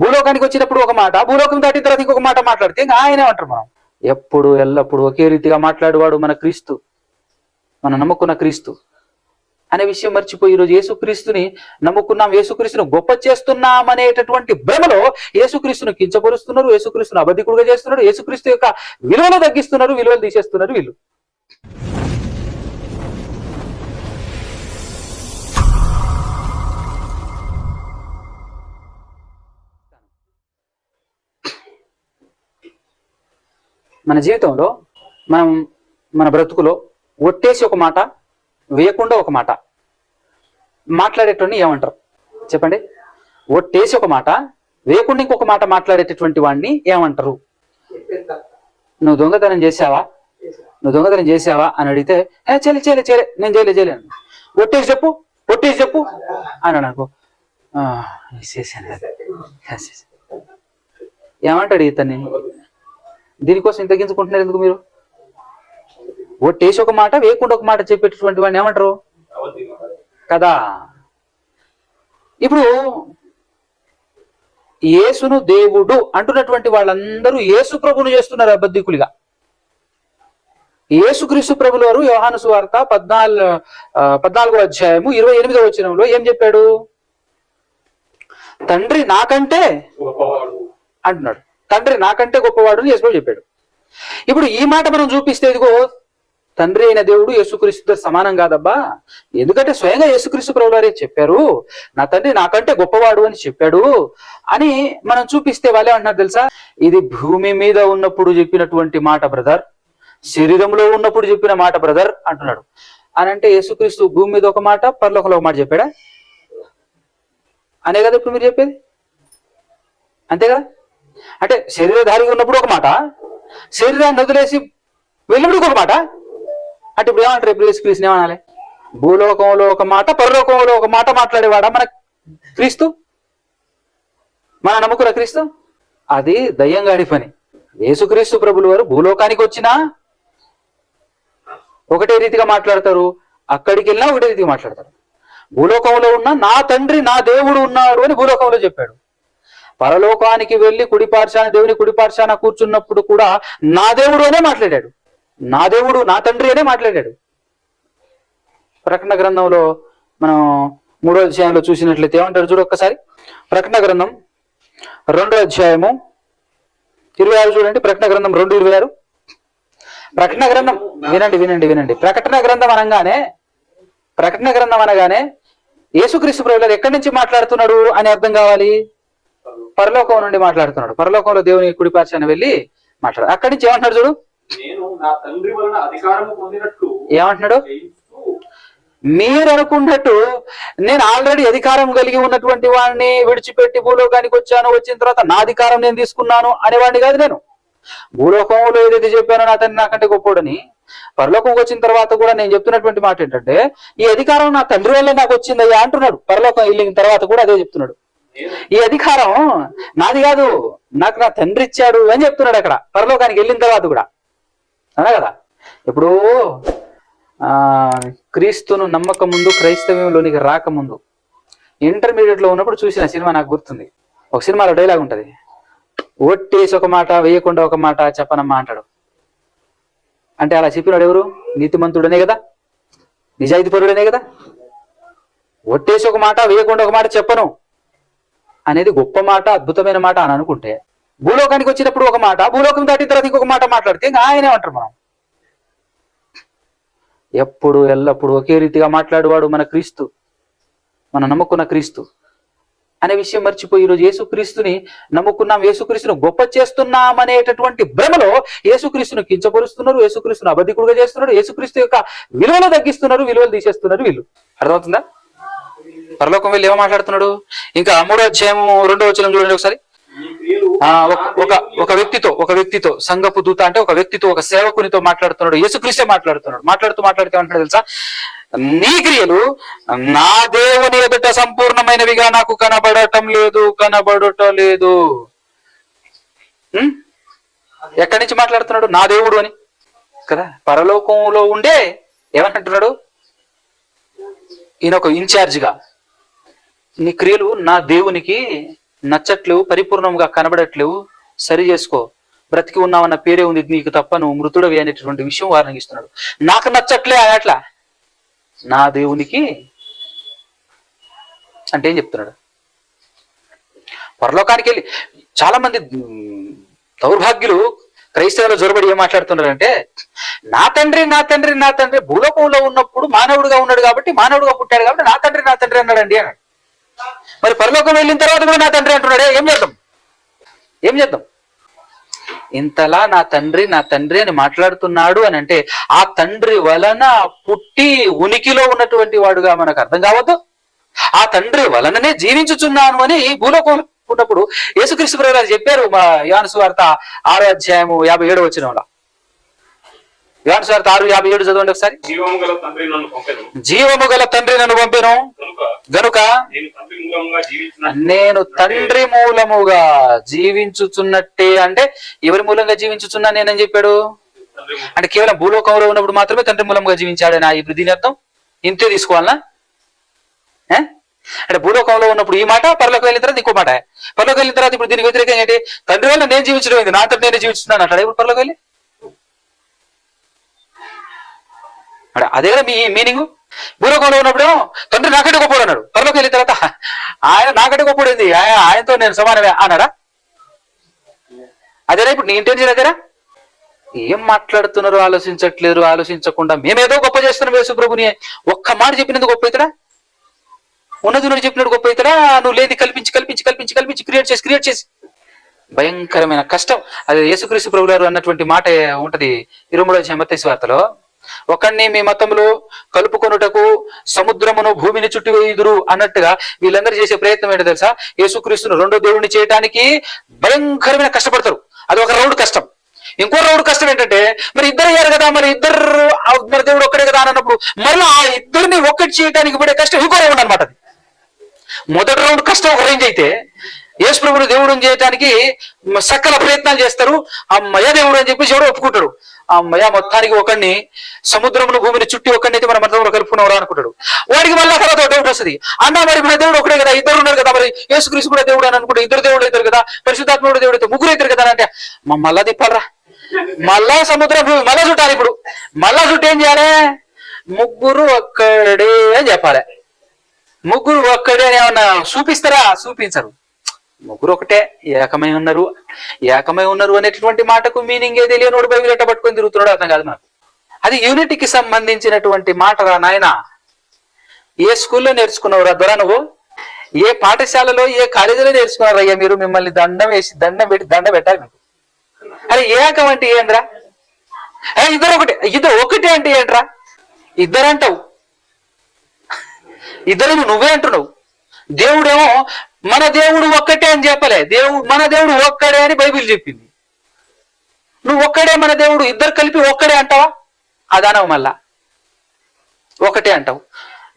భూలోకానికి వచ్చినప్పుడు ఒక మాట భూలోకం దాటిన తర్వాత ఇంకొక మాట మాట్లాడితే ఇంకా ఆయన అంటారు మనం. ఎప్పుడు ఎల్లప్పుడు ఒకే రీతిగా మాట్లాడేవాడు మన క్రీస్తు మనం నమ్ముకున్న క్రీస్తు. అనే విషయం మర్చిపోయి ఈరోజు యేసుక్రీస్తుని నమ్ముకున్నాం యేసుక్రీస్తును గొప్ప చేస్తున్నాం అనేటటువంటి భ్రమలో యేసుక్రీస్తును కించపరుస్తున్నారు యేసుక్రీస్తును అబద్ధికుడుగా చేస్తున్నారు యేసుక్రీస్తు యొక్క విలువలు తగ్గిస్తున్నారు విలువలు తీసేస్తున్నారు వీళ్ళు. మన జీవితంలో మనం మన బ్రతుకులో ఒట్టేసి ఒక మాట వేయకుండా ఒక మాట మాట్లాడేటోడిని ఏమంటారు? చెప్పండి. ఒట్టేసి ఒక మాట వేయకుండా ఇంకొక మాట మాట్లాడేటటువంటి వాడిని ఏమంటారు? నువ్వు దొంగతనం చేసావా నువ్వు దొంగతనం చేసావా అని అడిగితే ఏ చేయలే చేయలే చేయలే నేను చేయలే చేయలేను ఒట్టేసి చెప్పు ఒట్టేసి చెప్పు అన్నాడు అనుకో. "ఆ, ఏమంటాడు ఇతన్ని? దీనికోసం ఇంత తగ్గించుకుంటున్నారు ఎందుకు మీరు? ఒట్టేసి ఒక మాట వేయకుండా ఒక మాట చెప్పేటటువంటి వాడిని ఏమంటారు? కదా. ఇప్పుడు యేసును దేవుడు అంటున్నటువంటి వాళ్ళందరూ యేసు ప్రభును చేస్తున్నారు అబద్ధికులుగా. యేసుక్రీస్తు ప్రభుల వారు యోహాను సువార్త పద్నాలుగు పద్నాలుగో అధ్యాయము ఇరవై ఎనిమిదో వచనంలో ఏం చెప్పాడు? తండ్రి నాకంటే అంటున్నాడు. తండ్రి నాకంటే గొప్పవాడు అని యేసు చెప్పాడు. ఇప్పుడు ఈ మాట మనం చూపిస్తే ఇదిగో తండ్రి అయిన దేవుడు యేసుక్రీస్తుతో సమానం కాదబ్బా. ఎందుకంటే స్వయంగా యేసుక్రీస్తు ప్రభువారే చెప్పారు నా తండ్రి నాకంటే గొప్పవాడు అని చెప్పాడు అని మనం చూపిస్తే వాళ్ళే అంటున్నారు తెలుసా? ఇది భూమి మీద ఉన్నప్పుడు చెప్పినటువంటి మాట బ్రదర్. శరీరంలో ఉన్నప్పుడు చెప్పిన మాట బ్రదర్ అంటున్నాడు. అని అంటే యేసుక్రీస్తు భూమి మీద ఒక మాట పర్లోకంలో ఒక మాట చెప్పాడా? అనే కదా ఇప్పుడు మీరు చెప్పేది? అంతే కదా అంటే శరీరధారిగా ఉన్నప్పుడు ఒక మాట శరీరాన్ని వదిలేసి వెళ్ళినప్పుడు ఒక మాట. అంటే ఇప్పుడు ఏమంటారు ఇప్పుడు యేసుక్రీస్తుని ఏమనాలి భూలోకంలో ఒక మాట పరలోకంలో ఒక మాట మాట్లాడేవాడా మన క్రీస్తు? మన నమ్ముకురా క్రీస్తు? అది దయ్యంగాడి పని యేసుక్రీస్తు ప్రభులు వారు భూలోకానికి వచ్చినా ఒకటే రీతిగా మాట్లాడతారు అక్కడికి వెళ్ళినా ఒకటే రీతిగా మాట్లాడతారు. భూలోకంలో ఉన్న నా తండ్రి నా దేవుడు ఉన్నాడు అని భూలోకంలో చెప్పాడు. పరలోకానికి వెళ్ళి కుడిపార్శాన దేవుని కుడిపార్శాన కూర్చున్నప్పుడు కూడా నా దేవుడు అనే మాట్లాడాడు. నా దేవుడు నా తండ్రి అనే మాట్లాడాడు. ప్రకటన గ్రంథంలో మనం మూడో అధ్యాయంలో చూసినట్లయితే ఏమంటారు చూడు ఒక్కసారి? ప్రకటన గ్రంథం రెండో అధ్యాయము ఇరవై ఆరు చూడండి. ప్రకటన గ్రంథం రెండు ఇరవై ఆరు. ప్రకటన గ్రంథం వినండి వినండి వినండి. ప్రకటన గ్రంథం అనగానే ప్రకటన గ్రంథం అనగానే యేసుక్రీస్తు ప్రభులు ఎక్కడి నుంచి మాట్లాడుతున్నాడు అని అర్థం కావాలి? పరలోకం నుండి మాట్లాడుతున్నాడు. పరలోకంలో దేవుని కుడిపార్చాన వెళ్ళి మాట్లాడు. అక్కడి నుంచి ఏమంటున్నాడు చూడు? ఏమంటున్నాడు? మీరు అనుకున్నట్టు నేను ఆల్రెడీ అధికారం కలిగి ఉన్నటువంటి వాడిని విడిచిపెట్టి భూలోకానికి వచ్చాను వచ్చిన తర్వాత నా అధికారం నేను తీసుకున్నాను అనేవాడిని కాదు నేను. భూలోకంలో ఏదైతే చెప్పానో నా తండ్రి నాకంటే గొప్పోడని పరలోకంకి వచ్చిన తర్వాత కూడా నేను చెప్తున్నటువంటి మాట ఏంటంటే ఈ అధికారం నా తండ్రి వల్ల నాకు వచ్చిందయ్యా అంటున్నాడు. పరలోకం వెళ్ళిన తర్వాత కూడా అదే చెప్తున్నాడు. నేను ఈ అధికారం నాది కాదు నాకు నా తండ్రి ఇచ్చాడు అని చెప్తున్నాడు అక్కడ. పరలోకానికి వెళ్ళిన తర్వాత కూడా. అవునా కదా? ఇప్పుడు ఆ క్రీస్తును నమ్మక ముందు క్రైస్తవ్యంలోనికి రాకముందు ఇంటర్మీడియట్లో ఉన్నప్పుడు చూసిన సినిమా నాకు గుర్తుంది. ఒక సినిమాలో డైలాగ్ ఉంటది. ఒట్టేసి ఒక మాట వేయకుండా ఒక మాట చెప్పనమ్మా అంటాడు. అంటే అలా చెప్పినాడు ఎవరు? నీతిమంతుడనే కదా? నిజాయితీపరుడనే కదా? ఒట్టేసి ఒక మాట వేయకుండా ఒక మాట చెప్పను. అనేది గొప్ప మాట అద్భుతమైన మాట అని అనుకుంటే భూలోకానికి వచ్చినప్పుడు ఒక మాట భూలోకం దాటిన తర్వాత ఇంకొక మాట మాట్లాడితే ఇంకా ఆయనే అంటారు మనం. ఎప్పుడు ఎల్లప్పుడు ఒకే రీతిగా మాట్లాడేవాడు మన క్రీస్తు మన నమ్ముకున్న క్రీస్తు. అనే విషయం మర్చిపోయి ఈరోజు యేసుక్రీస్తుని నమ్ముకున్నాం యేసుక్రీస్తును గొప్ప చేస్తున్నాం అనేటటువంటి భ్రమలో యేసుక్రీస్తును కించపరుస్తున్నారు యేసుక్రీస్తును అబద్ధికుడుగా చేస్తున్నారు యేసుక్రీస్తు యొక్క విలువలు తగ్గిస్తున్నారు విలువలు తీసేస్తున్నారు వీళ్ళు. అర్థమవుతుందా? పరలోకం వెళ్ళి ఏమో మాట్లాడుతున్నాడు? ఇంకా మూడో అధ్యాయము రెండో వచ్చిన చూడండి ఒకసారి. ఒక ఒక వ్యక్తితో ఒక వ్యక్తితో సంగపు దూత అంటే ఒక వ్యక్తితో ఒక సేవకునితో మాట్లాడుతున్నాడు. యేసుక్రీస్తే మాట్లాడుతున్నాడు. మాట్లాడుతూ మాట్లాడితే ఏమంటున్నాడు తెలుసా? నీ క్రియలు నా దేవుని ఎదుట సంపూర్ణమైనవిగా నాకు కనబడటం లేదు కనబడటం లేదు. ఎక్కడి నుంచి మాట్లాడుతున్నాడు? నా దేవుడు అని. కదా? పరలోకంలో ఉండే ఏమంటున్నాడు? ఈయన ఒక ఇన్ఛార్జిగా. నీ క్రియలు నా దేవునికి నచ్చట్లేవు పరిపూర్ణంగా కనబడట్లేవు. సరి చేసుకో. బ్రతికి ఉన్నావన్న పేరే ఉంది నీకు తప్ప నువ్వు మృతుడవి అనేటటువంటి విషయం వారికి ఇస్తున్నాడు నాకు నచ్చట్లే అట్లా. నా దేవునికి అంటే ఏం చెప్తున్నాడు? పరలోకానికి వెళ్ళి చాలా మంది దౌర్భాగ్యులు క్రైస్తవులు జొరబడి ఏం మాట్లాడుతున్నారంటే నా తండ్రి నా తండ్రి నా తండ్రి భూలోకంలో ఉన్నప్పుడు మానవుడిగా ఉన్నాడు కాబట్టి మానవుడిగా పుట్టాడు కాబట్టి నా తండ్రి నా తండ్రి అన్నాడండి అన్నాడు. మరి పరలోకం వెళ్ళిన తర్వాత కూడా నా తండ్రి అంటున్నాడే. ఏం చేద్దాం? ఏం చేద్దాం? ఇంతలా నా తండ్రి నా తండ్రి అని మాట్లాడుతున్నాడు అని అంటే ఆ తండ్రి వలన పుట్టి ఉనికిలో ఉన్నటువంటి వాడుగా మనకు అర్థం కావద్దు. ఆ తండ్రి వలననే జీవించుచున్నాను అని భూలోకం ఉన్నప్పుడు యేసుక్రీస్తు గారు చెప్పారు మా యోహాను వార్త ఆరో అధ్యాయము యాభై ఏడు వచ్చిన సువార్త ఆరు యాభై ఏడు చదవండి ఒకసారి. జీవము గల తండ్రి నన్ను పంపెను. గనుక నేను తండ్రి మూలముగా జీవించుచున్నట్టే అంటే ఎవరి మూలంగా జీవించుచున్నా నేనని చెప్పాడు? అంటే కేవలం భూలోకంలో ఉన్నప్పుడు మాత్రమే తండ్రి మూలంగా జీవించాడని ఇప్పుడు దీని అర్థం? ఇంతే తీసుకోవాలనా? అంటే భూలోకంలో ఉన్నప్పుడు ఈ మాట పరలోకి వెళ్ళిన తర్వాత ఇంకో మాట. పరలోకి వెళ్ళిన తర్వాత ఇప్పుడు దీనికి వ్యతిరేకంగా ఏంటి? తండ్రి వల్ల నేను జీవించడం నా తండ్రి నేను జీవిస్తున్నాను అంటాడు? ఇప్పుడు పరలోకి వెళ్ళి? అంటే అదే కదా మీ మీనింగ్? భూలోకంలో ఉన్నప్పుడు తండ్రి నాకంటే గొప్పడు అన్నాడు. పరలోకి వెళ్ళిన తర్వాత ఆయన నాకంటే గొప్పడు ఏంది? ఆయనతో నేను సమానమే అన్నాడా? అదేనా ఇప్పుడు నీ ఇంటెన్షన్ అదేనా? ఏం మాట్లాడుతున్నారు? ఆలోచించట్లేరు ఆలోచించకుండా మేమేదో గొప్ప చేస్తున్నాం యేసు ప్రభుని. ఒక్క మాట చెప్పినందుకు గొప్ప అవుతాడా? ఉన్నది నువ్వు చెప్పినట్టు గొప్ప అవుతాడా? నువ్వు లేది కల్పించి కల్పించి కల్పించి కల్పించి క్రియేట్ చేసి క్రియేట్ చేసి. భయంకరమైన కష్టం. అది యేసుక్రీస్తు ప్రభు గారు అన్నటువంటి మాట ఉంటది. ఇరవై మూడో వార్తలో. ఒకడిని మీ మతంలో కలుపుకొనుటకు సముద్రమును భూమిని చుట్టి వేయుదురు అన్నట్టుగా వీళ్ళందరూ చేసే ప్రయత్నం ఏంటో తెలుసా? యేసుక్రీస్తును రెండో దేవుడిని చేయడానికి భయంకరమైన కష్టపడతారు. అది ఒక రౌండ్ కష్టం. ఇంకో రౌండ్ కష్టం ఏంటంటే మరి ఇద్దరు అయ్యారు కదా మరి ఇద్దరు మరి దేవుడు ఒక్కడే కదా అన్నప్పుడు మరలా ఆ ఇద్దరిని ఒక్కటి చేయడానికి పడే కష్టం ఇంకో రౌండ్ అనమాట మొదటి రౌండ్ కష్టం ఒక రేంజ్ అయితే యేసు ప్రభుని దేవుడు చేయడానికి సకల ప్రయత్నాలు చేస్తారు. అమ్మయ్య దేవుడు అని చెప్పేసి ఎవడో ఒప్పుకుంటాడు అమ్మయ్య మొత్తానికి ఒకడిని సముద్రమును భూమిని చుట్టి ఒకడిని అయితే మన మతంలో కలుపుకున్నవరా అనుకుంటాడు. వాడికి మళ్ళీ తర్వాత డౌట్ వస్తుంది. అన్న మరి మన దేవుడు ఒకడే కదా ఇద్దరు ఉన్నారు కదా మరి. యేసుక్రీస్తు కూడా దేవుడు అని అనుకుంటే ఇద్దరు దేవుడు అవుతారు కదా పరిశుద్ధాత్మ దేవుడు అయితే ముగ్గురు అవుతారు కదా అని అంటే మళ్ళా తిప్పాలరా? మళ్ళా సముద్రం భూమి మళ్ళా చుట్టాలి ఇప్పుడు. మళ్ళా చుట్టూ ఏం చేయాలి? ముగ్గురు ఒక్కడే అని చెప్పాలి. ముగ్గురు ఒక్కడే అని ఏమన్నా చూపిస్తారా? చూపించరు. ముగ్గురు ఒకటే ఏకమై ఉన్నారు. ఏకమై ఉన్నారు అనేటటువంటి మాటకు మీనింగ్ ఏది తెలియనోడు బైబిల్ ఎట్ట పట్టుకొని తిరుగుతున్నాడు అర్థం కాదు నాకు. అది యూనిటీకి సంబంధించినటువంటి మాట రా నాయన? ఏ స్కూల్లో నేర్చుకున్నావురా దొర నువ్వు? ఏ పాఠశాలలో ఏ కాలేజీలో నేర్చుకున్నారు అయ్యా మీరు? మిమ్మల్ని దండం వేసి దండం పెట్టి దండ పెట్టాలి మీకు. అరే ఏకం అంటే ఏంద్రా? ఇద్దరు ఒకటే. ఇద్దరు ఒకటే అంటే ఏంట్రా? ఇద్దరు అంటావు ఇద్దరు నువ్వే అంటున్నావు. దేవుడేమో మన దేవుడు ఒక్కటే అని చెప్పలే. దేవుడు మన దేవుడు ఒక్కడే అని బైబిల్ చెప్పింది. నువ్వు ఒక్కడే మన దేవుడు ఇద్దరు కలిపి ఒక్కడే అంటావా? అదనవు మళ్ళా. ఒకటే అంటావు.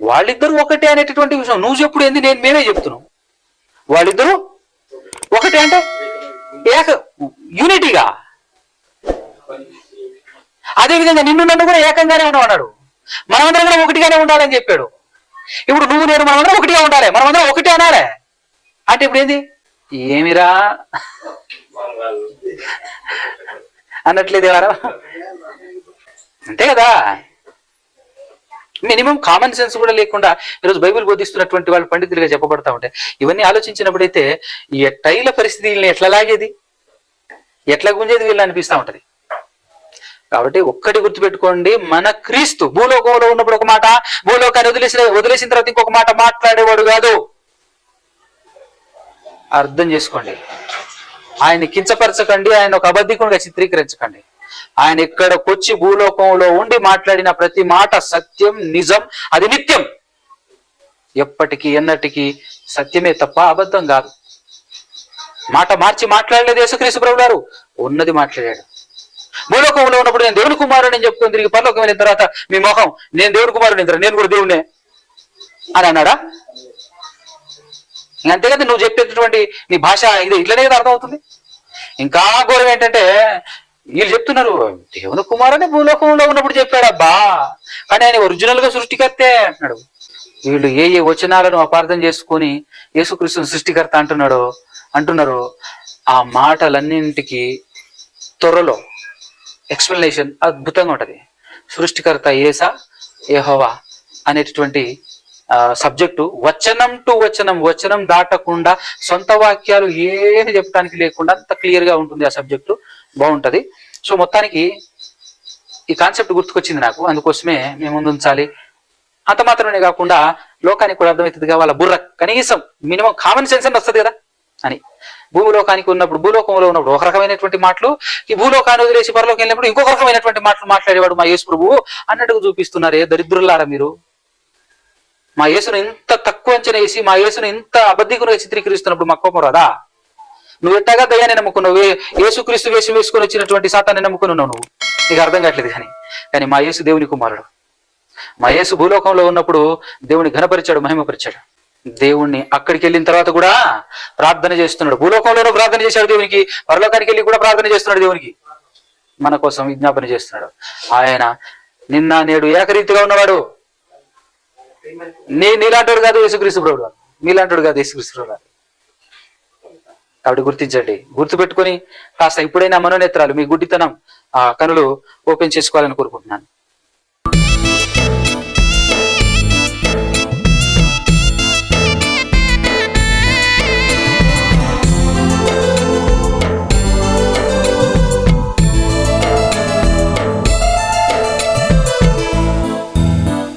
వాళ్ళిద్దరూ ఒకటే అనేటటువంటి విషయం. నువ్వు చెప్పుడు ఏంది? నేను మేమే చెప్తున్నావు. వాళ్ళిద్దరూ ఒకటే అంటే? ఏక యూనిటీగా. అదేవిధంగా నిన్ను నన్ను కూడా ఏకంగానే ఉన్నావు అన్నాడు మనమందరం కూడా ఒకటిగానే ఉండాలని చెప్పాడు. ఇప్పుడు నువ్వు నేను మనమందరం ఒకటిగా ఉండాలి. మనమందరం ఒకటే అనాలే. అంటే ఇప్పుడు ఏంది? ఏమిరా? అన్నట్లేదు ఎవరా? అంతే కదా? మినిమం కామన్ సెన్స్ కూడా లేకుండా ఈరోజు బైబిల్ బోధిస్తున్నటువంటి వాళ్ళు పండితులుగా చెప్పబడతా ఉంటాయి ఇవన్నీ ఆలోచించినప్పుడైతే ఈ టైల పరిస్థితి వీళ్ళని ఎట్లా లాగేది? ఎట్లా గుంజేది వీళ్ళు అనిపిస్తా ఉంటది. కాబట్టి ఒక్కటి గుర్తుపెట్టుకోండి మన క్రీస్తు భూలోకంలో ఉన్నప్పుడు ఒక మాట భూలోకాన్ని వదిలేసిన వదిలేసిన తర్వాత ఇంకొక మాట మాట్లాడేవాడు కాదు. అర్థం చేసుకోండి. ఆయన కించపరచకండి ఆయన ఒక అబద్ధికునిగా చిత్రీకరించకండి. ఆయన ఇక్కడకొచ్చి భూలోకంలో ఉండి మాట్లాడిన ప్రతి మాట సత్యం నిజం అది నిత్యం. ఎప్పటికీ ఎన్నటికీ సత్యమే తప్ప అబద్ధం కాదు. మాట మార్చి మాట్లాడలేదు యేసుక్రీస్తు ప్రభు గారు ఉన్నది మాట్లాడాడు. భూలోకంలో ఉన్నప్పుడు నేను దేవుని కుమారుడు అని చెప్పుకొని తిరిగి పరలోకం వెళ్ళిన తర్వాత మీ మొహం నేను దేవుని కుమారుడు నేను కూడా దేవునే అని అన్నాడా? అంతేకాదు నువ్వు చెప్పేటటువంటి నీ భాష ఇది ఇట్లనే కదా అర్థమవుతుంది. ఇంకా ఘోరం ఏంటంటే వీళ్ళు చెప్తున్నారు దేవుని కుమారుని భూలోకంలో ఉన్నప్పుడు చెప్పాడబ్బా కానీ ఆయన ఒరిజినల్గా సృష్టికర్తే అంటున్నాడు. వీళ్ళు ఏ ఏ వచనాలను అపార్థం చేసుకొని యేసుక్రీస్తుని సృష్టికర్త అంటున్నాడో అంటున్నారో ఆ మాటలన్నింటికి త్వరలో ఎక్స్ప్లెనేషన్ అద్భుతంగా ఉంటుంది. సృష్టికర్త ఏసా ఏహోవా అనేటటువంటి సబ్జెక్టు వచనం టు వచనం వచనం దాటకుండా సొంత వాక్యాలు ఏమి చెప్పడానికి లేకుండా అంత క్లియర్గా ఉంటుంది ఆ సబ్జెక్టు. బాగుంటుంది. సో మొత్తానికి ఈ కాన్సెప్ట్ గుర్తుకొచ్చింది నాకు. అందుకోసమే మేము ముందు ఉంచాలి. అంత మాత్రమే కాకుండా లోకానికి కూడా అర్థమవుతుంది వాళ్ళ బుర్ర. కనీసం మినిమం కామన్ సెన్స్ అని వస్తుంది కదా. అని. భూమిలోకానికి ఉన్నప్పుడు భూలోకంలో ఉన్నప్పుడు ఒక రకమైనటువంటి మాటలు ఈ భూలోకాన్ని వదిలేసి పరలోకి వెళ్ళినప్పుడు ఇంకొక రకమైనటువంటి మాటలు మాట్లాడేవాడు మా యేసు ప్రభువు. అన్నట్టుగా చూపిస్తున్నారే దరిద్రులారా మీరు. మా యేసును ఇంత తక్కువ అంచనా వేసి మా యేసును ఇంత అబద్ధికులుగా చిత్రీకరిస్తున్నప్పుడు మా కోపం రాదా? నువ్వు ఎట్టాగా దయ్యాన్ని నమ్ముకున్నావు? యేసుక్రీస్తు వేషం వేసుకుని వచ్చినటువంటి శాతాన్ని నమ్ముకున్నావు నువ్వు? నీకు అర్థం కావట్లేదు కానీ. కానీ మా యేసు దేవుని కుమారుడు. మా యేసు భూలోకంలో ఉన్నప్పుడు దేవుని ఘనపరిచాడు మహిమపరిచాడు. దేవుణ్ణి అక్కడికి వెళ్ళిన తర్వాత కూడా ప్రార్థన చేస్తున్నాడు. భూలోకంలోనూ ప్రార్థన చేశాడు దేవునికి. పరలోకానికి వెళ్ళి కూడా ప్రార్థన చేస్తున్నాడు దేవునికి. మన కోసం విజ్ఞాపన చేస్తున్నాడు. ఆయన నిన్న నేడు ఏకరీతిగా ఉన్నవాడు. నీ నీలాంటోడు కాదు యేసుక్రీస్తు ప్రభుడు. నీలాంటోడు కాదు యేసుక్రీస్తు ప్రభుడు. కాబట్టి గుర్తించండి. గుర్తు పెట్టుకొని కాస్త ఇప్పుడైనా మనోనేత్రాలు మీ గుడ్డితనం ఆ కనులు ఓపెన్ చేసుకోవాలని కోరుకుంటున్నాను.